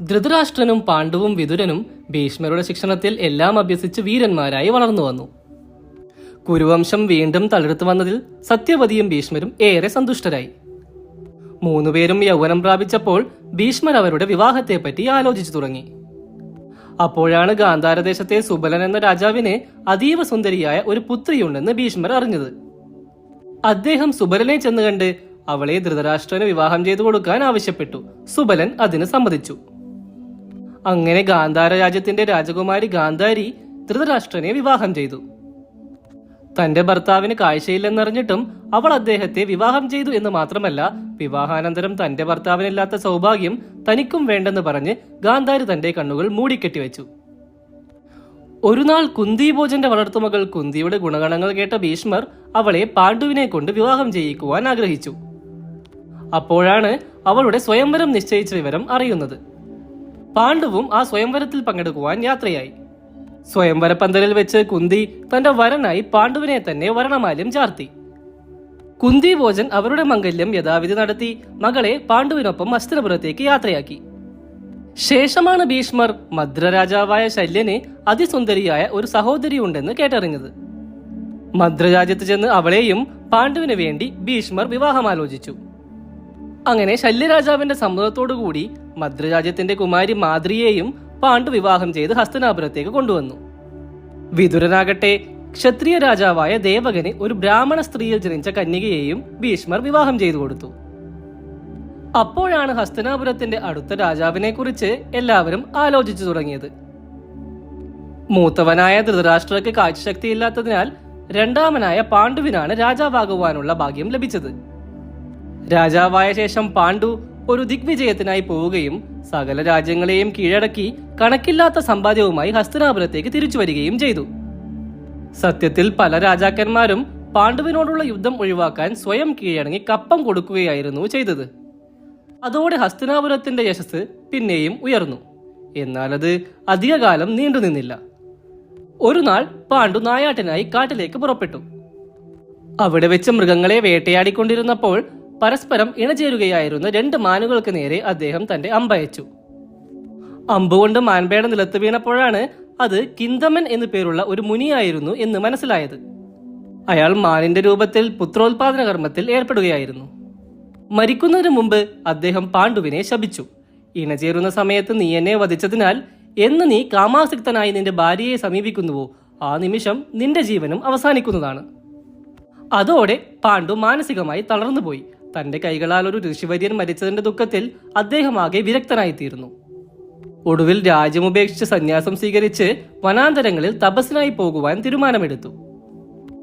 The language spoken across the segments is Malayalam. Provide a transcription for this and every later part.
ധൃതരാഷ്ട്രനും പാണ്ഡവും വിതുരനും ഭീഷ്മരുടെ ശിക്ഷണത്തിൽ എല്ലാം അഭ്യസിച്ച് വീരന്മാരായി വളർന്നു വന്നു. കുരുവംശം വീണ്ടും തളിർത്തു വന്നതിൽ സത്യവതിയും ഭീഷ്മരും ഏറെ സന്തുഷ്ടരായി. മൂന്നുപേരും യൗവനം പ്രാപിച്ചപ്പോൾ ഭീഷ്മർ അവരുടെ വിവാഹത്തെപ്പറ്റി ആലോചിച്ചു തുടങ്ങി. അപ്പോഴാണ് ഗാന്ധാരദേശത്തെ സുബലൻ എന്ന രാജാവിനെ അതീവ സുന്ദരിയായ ഒരു പുത്രിയുണ്ടെന്ന് ഭീഷ്മർ അറിഞ്ഞത്. അദ്ദേഹം സുബലനെ ചെന്ന് കണ്ട് അവളെ ധൃതരാഷ്ട്രന് വിവാഹം ചെയ്തു കൊടുക്കാൻ ആവശ്യപ്പെട്ടു. സുബലൻ അതിന് സമ്മതിച്ചു. അങ്ങനെ ഗാന്ധാര രാജ്യത്തിന്റെ രാജകുമാരി ഗാന്ധാരി ധൃതരാഷ്ട്രനെ വിവാഹം ചെയ്തു. തന്റെ ഭർത്താവിന് കാഴ്ചയില്ലെന്നറിഞ്ഞിട്ടും അവൾ അദ്ദേഹത്തെ വിവാഹം ചെയ്തു എന്ന് മാത്രമല്ല വിവാഹാനന്തരം തന്റെ ഭർത്താവിനില്ലാത്ത സൗഭാഗ്യം തനിക്കും വേണ്ടെന്ന് പറഞ്ഞ് ഗാന്ധാരി തന്റെ കണ്ണുകൾ മൂടിക്കെട്ടിവെച്ചു. ഒരു നാൾ കുന്തി ഭോജന്റെ വളർത്തുമകൾ കുന്തിയുടെ ഗുണഗണങ്ങൾ കേട്ട ഭീഷ്മർ അവളെ പാണ്ഡുവിനെ കൊണ്ട് വിവാഹം ചെയ്യിക്കുവാൻ ആഗ്രഹിച്ചു. അപ്പോഴാണ് അവളുടെ സ്വയംവരം നിശ്ചയിച്ച വിവരം അറിയുന്നത്. പാണ്ഡുവും ആ സ്വയംവരത്തിൽ പങ്കെടുക്കുവാൻ യാത്രയായി. സ്വയംവര പന്തലിൽ വെച്ച് കുന്തി തന്റെ വരനായി പാണ്ഡുവിനെ തന്നെ വരണമാല്യം ചാർത്തി. കുന്തി ഭോജൻ അവരുടെ മംഗല്യം യഥാവിധി നടത്തി മകളെ പാണ്ഡുവിനൊപ്പം അസ്തിനപുരത്തേക്ക് യാത്രയാക്കി. ശേഷമാണ് ഭീഷ്മർ മദ്രരാജാവായ ശല്യന് അതിസുന്ദരിയായ ഒരു സഹോദരി ഉണ്ടെന്ന് കേട്ടറിഞ്ഞത്. മദ്രരാജ്യത്ത് ചെന്ന് അവളെയും പാണ്ഡുവിന് വേണ്ടി ഭീഷ്മർ വിവാഹമാലോചിച്ചു. അങ്ങനെ ശല്യരാജാവിന്റെ സമ്മതത്തോടുകൂടി മദ്രരാജ്യത്തിന്റെ കുമാരി മാദ്രിയെയും പാണ്ഡു വിവാഹം ചെയ്ത് ഹസ്തനാപുരത്തേക്ക് കൊണ്ടുവന്നു. വിതുരനാകട്ടെ ക്ഷത്രിയ രാജാവായ ദേവകന് ഒരു ബ്രാഹ്മണ സ്ത്രീയിൽ ജനിച്ച കന്യകയെയും ഭീഷ്മർ വിവാഹം ചെയ്തു കൊടുത്തു. അപ്പോഴാണ് ഹസ്തനാപുരത്തിന്റെ അടുത്ത രാജാവിനെ കുറിച്ച് എല്ലാവരും ആലോചിച്ചു തുടങ്ങിയത്. മൂത്തവനായ ധൃതരാഷ്ട്രക്ക് കാഴ്ചശക്തിയില്ലാത്തതിനാൽ രണ്ടാമനായ പാണ്ഡുവിനാണ് രാജാവാകുവാനുള്ള ഭാഗ്യം ലഭിച്ചത്. രാജാവായ ശേഷം പാണ്ഡു ഒരു ദിഗ്വിജയത്തിനായി പോവുകയും സകല രാജ്യങ്ങളെയും കീഴടക്കി കണക്കില്ലാത്ത സമ്പാദ്യവുമായി ഹസ്തനാപുരത്തേക്ക് തിരിച്ചു വരികയും ചെയ്തു. സത്യത്തിൽ പല രാജാക്കന്മാരും പാണ്ഡുവിനോടുള്ള യുദ്ധം ഒഴിവാക്കാൻ സ്വയം കീഴടങ്ങി കപ്പം കൊടുക്കുകയായിരുന്നു ചെയ്തത്. അതോടെ ഹസ്തനാപുരത്തിന്റെ യശസ് പിന്നെയും ഉയർന്നു. എന്നാൽ അത് അധികകാലം നീണ്ടുനിന്നില്ല ഒരു നാൾ പാണ്ഡു നായാട്ടിനായി കാട്ടിലേക്ക് പുറപ്പെട്ടു. അവിടെ വെച്ച് മൃഗങ്ങളെ വേട്ടയാടിക്കൊണ്ടിരുന്നപ്പോൾ പരസ്പരം ഇണചേരുകയായിരുന്ന രണ്ട് മാനുകൾക്ക് നേരെ അദ്ദേഹം തന്റെ അമ്പയച്ചു. അമ്പുകൊണ്ട് മാൻപേട നിലത്ത് വീണപ്പോഴാണ് അത് കിന്തമൻ എന്നു പേരുള്ള ഒരു മുനിയായിരുന്നു എന്ന് മനസ്സിലായത്. അയാൾ മാനിന്റെ രൂപത്തിൽ പുത്രോത്പാദന കർമ്മത്തിൽ ഏർപ്പെടുകയായിരുന്നു. മരിക്കുന്നതിന് മുമ്പ് അദ്ദേഹം പാണ്ഡുവിനെ ശപിച്ചു. ഇണചേരുന്ന സമയത്ത് നീ എന്നെ വധിച്ചതിനാൽ എന്ന് നീ കാമാസക്തനായി നിന്റെ ഭാര്യയെ സമീപിക്കുന്നുവോ? ആ നിമിഷം നിന്റെ ജീവനും അവസാനിക്കുന്നതാണ്. അതോടെ പാണ്ഡു മാനസികമായി തളർന്നുപോയി. തന്റെ കൈകളാൽ ഒരു ഋഷിവര്യൻ മരിച്ചതിന്റെ ദുഃഖത്തിൽ അദ്ദേഹം ആകെ വിരക്തനായിത്തീരുന്നു. ഒടുവിൽ രാജ്യമുപേക്ഷിച്ച് സന്യാസം സ്വീകരിച്ച് വനാന്തരങ്ങളിൽ തപസ്സിനായി പോകുവാൻ തീരുമാനമെടുത്തു.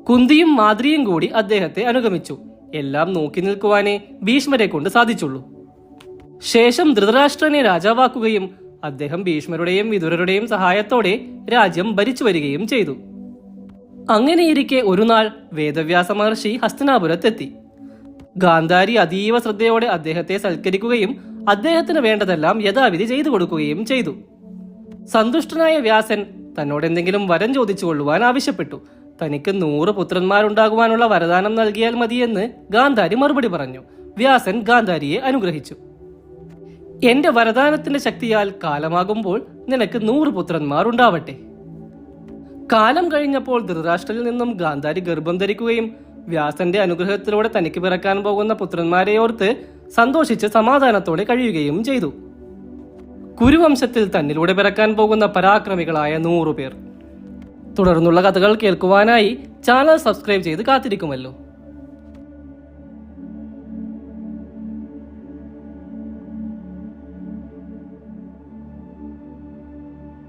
കുന്തിയും മാതിരിയും കൂടി അദ്ദേഹത്തെ അനുഗമിച്ചു. എല്ലാം നോക്കി നിൽക്കുവാനേ ഭീഷ്മരെ കൊണ്ട് സാധിച്ചുള്ളൂ. ശേഷം ധൃതരാഷ്ട്രനെ രാജാവാക്കുകയും അദ്ദേഹം ഭീഷ്മരുടെയും വിതുരരുടെയും സഹായത്തോടെ രാജ്യം ഭരിച്ചു വരികയും ചെയ്തു. അങ്ങനെയിരിക്കെ ഒരു നാൾ വേദവ്യാസ മഹർഷി ഹസ്തനാപുരത്തെത്തി. ഗാന്ധാരി അതീവ ശ്രദ്ധയോടെ അദ്ദേഹത്തെ സൽക്കരിക്കുകയും അദ്ദേഹത്തിന് വേണ്ടതെല്ലാം യഥാവിധി ചെയ്തു കൊടുക്കുകയും ചെയ്തു. സന്തുഷ്ടനായ വ്യാസൻ തന്നോട് എന്തെങ്കിലും വരം ചോദിച്ചു കൊള്ളുവാൻ ആവശ്യപ്പെട്ടു. തനിക്ക് നൂറ് പുത്രന്മാരുണ്ടാകുവാനുള്ള വരദാനം നൽകിയാൽ മതിയെന്ന് ഗാന്ധാരി മറുപടി പറഞ്ഞു. വ്യാസൻ ഗാന്ധാരിയെ അനുഗ്രഹിച്ചു. എന്റെ വരദാനത്തിന്റെ ശക്തിയാൽ കാലമാകുമ്പോൾ നിനക്ക് നൂറ് പുത്രന്മാർ ഉണ്ടാവട്ടെ കാലം കഴിഞ്ഞപ്പോൾ ധൃതരാഷ്ട്രയിൽ നിന്നും ഗാന്ധാരി ഗർഭം ധരിക്കുകയും വ്യാസന്റെ അനുഗ്രഹത്തിലൂടെ തനിക്ക് പിറക്കാൻ പോകുന്ന പുത്രന്മാരെ ഓർത്ത് സന്തോഷിച്ച് സമാധാനത്തോടെ കഴിയുകയും ചെയ്തു. കുരുവംശത്തിൽ തന്നിലൂടെ പിറക്കാൻ പോകുന്ന പരാക്രമികളായ നൂറുപേർ. തുടർന്നുള്ള കഥകൾ കേൾക്കുവാനായി ചാനൽ സബ്സ്ക്രൈബ് ചെയ്ത് കാത്തിരിക്കുമല്ലോ.